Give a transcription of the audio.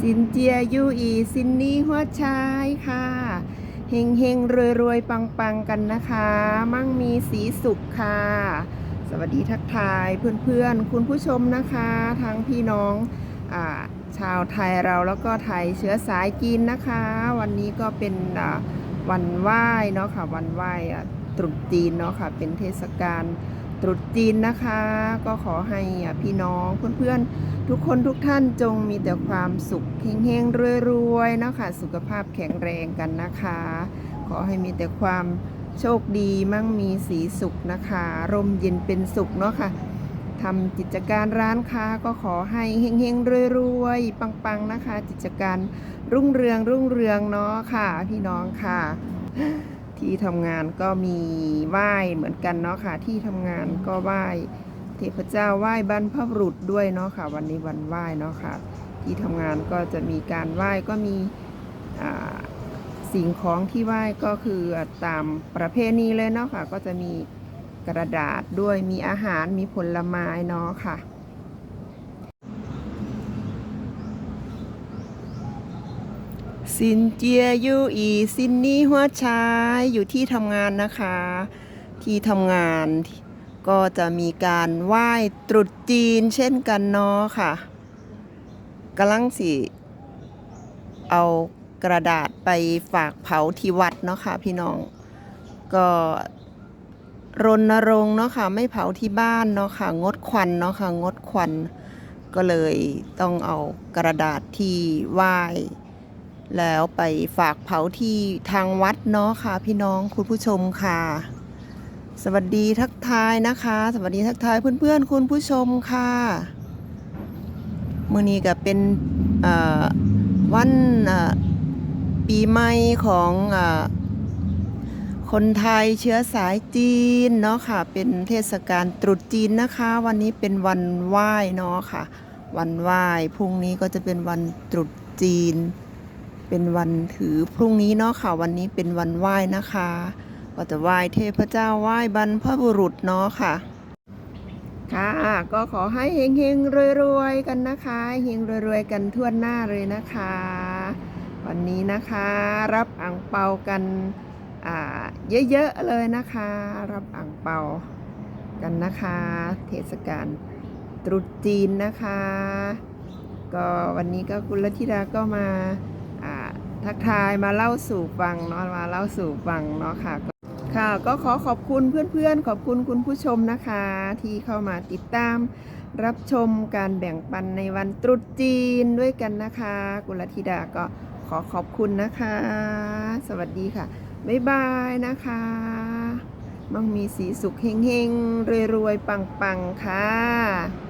สินเจียยูอีสินนี้หัวชายค่ะ เฮงเฮงรวยรวยปังปังกันนะคะ มั่งมีสีสุขค่ะ สวัสดีทักทายเพื่อนๆ คุณผู้ชมนะคะ ทั้งพี่น้องอชาวไทยเราแล้วก็ไทยเชื้อสายจีนนะคะ วันนี้ก็เป็นวันไหว้เนาะค่ะ วันไหว้ตรุษจีนเนาะค่ะ เป็นเทศกาล ตรุษจีนนะคะ ก็ขอให้พี่น้องเพื่อนๆ ทุกคนทุกท่านจงมีแต่ความสุขเฮงๆรวยๆนะคะสุขภาพแข็งแรงกันนะคะ ขอให้มีแต่ความโชคดีมั่งมีสีสุขนะคะ ร่มเย็นเป็นสุขเนาะค่ะทำกิจการร้านค้าก็ขอให้เฮงๆรวยๆปังๆนะคะกิจการรุ่งเรืองรุ่งเรืองเนาะค่ะ พี่น้องค่ะ ที่ทำงานก็มีไหว้เหมือนกันเนาะค่ะ ที่ทำงานก็ไหว้เทพเจ้าไหว้บรรพบุรุษด้วยเนาะค่ะ วันนี้วันไหว้เนาะค่ะ ที่ทำงานก็จะมีการไหว้ก็มีสิ่งของที่ไหว้ก็คือตามประเพณีเลยเนาะค่ะ ก็จะมีกระดาษด้วยมีอาหารมีผลไม้เนาะค่ะ สินเจียยูอีซินนี่หัวชายอยู่ที่ทำงานนะคะ ที่ทำงานก็จะมีการไหว้ตรุษจีนเช่นกันเนาะค่ะกำลังสิเอากระดาษไปฝากเผาที่วัดเนาะค่ะพี่น้อง ก็รณรงค์เนาะค่ะไม่เผาที่บ้านเนาะค่ะงดควันเนาะค่ะงดควัน ก็เลยต้องเอากระดาษที่ไหว้ แล้วไปฝากเผาที่ทางวัดเนาะค่ะ พี่น้องคุณผู้ชมค่ะ สวัสดีทักทายนะคะ สวัสดีทักทายเพื่อนๆ คุณผู้ชมค่ะมื่อนี้ก็เป็นวันปีใหม่ของอคนไทยเชื้อสายจีนเนาะค่ะ เป็นเทศกาลตรุษจีนนะคะ วันนี้เป็นวันไหว้เนาะค่ะ วันไหว้พรุ่งนี้ก็จะเป็นวันตรุษจีน เป็นวันถือพรุ่งนี้เนาะค่ะ วันนี้เป็นวันไหว้นะคะ ก็จะไหว้เทพเจ้าไหว้บรรพบุรุษเนาะค่ะ ค่ะ ก็ขอให้เฮงเฮงรวยรวยๆกันนะคะเฮงรวยรวยๆกันทั่วหน้าเลยนะคะ วันนี้นะคะรับอ่างเปากันอ่าเยอะๆเลยนะคะ รับอ่างเปากันนะคะ เทศกาลตรุษจีนนะคะ ก็วันนี้ก็คุณลธิดาก็มา ทักทายมาเล่าสู่ฟังเนาะมาเล่าสู่ฟังเนาะค่ะ ค่ะก็ขอขอบคุณเพื่อนๆ ขอบคุณคุณผู้ชมนะคะ ที่เข้ามาติดตาม รับชมการแบ่งปันในวันตรุษจีนด้วยกันนะคะ กุลธิดาก็ขอขอบคุณนะคะ สวัสดีค่ะ บ๊ายบายนะคะ มั่งมีสีสุขเฮงๆรวยๆ ปังๆ ค่ะ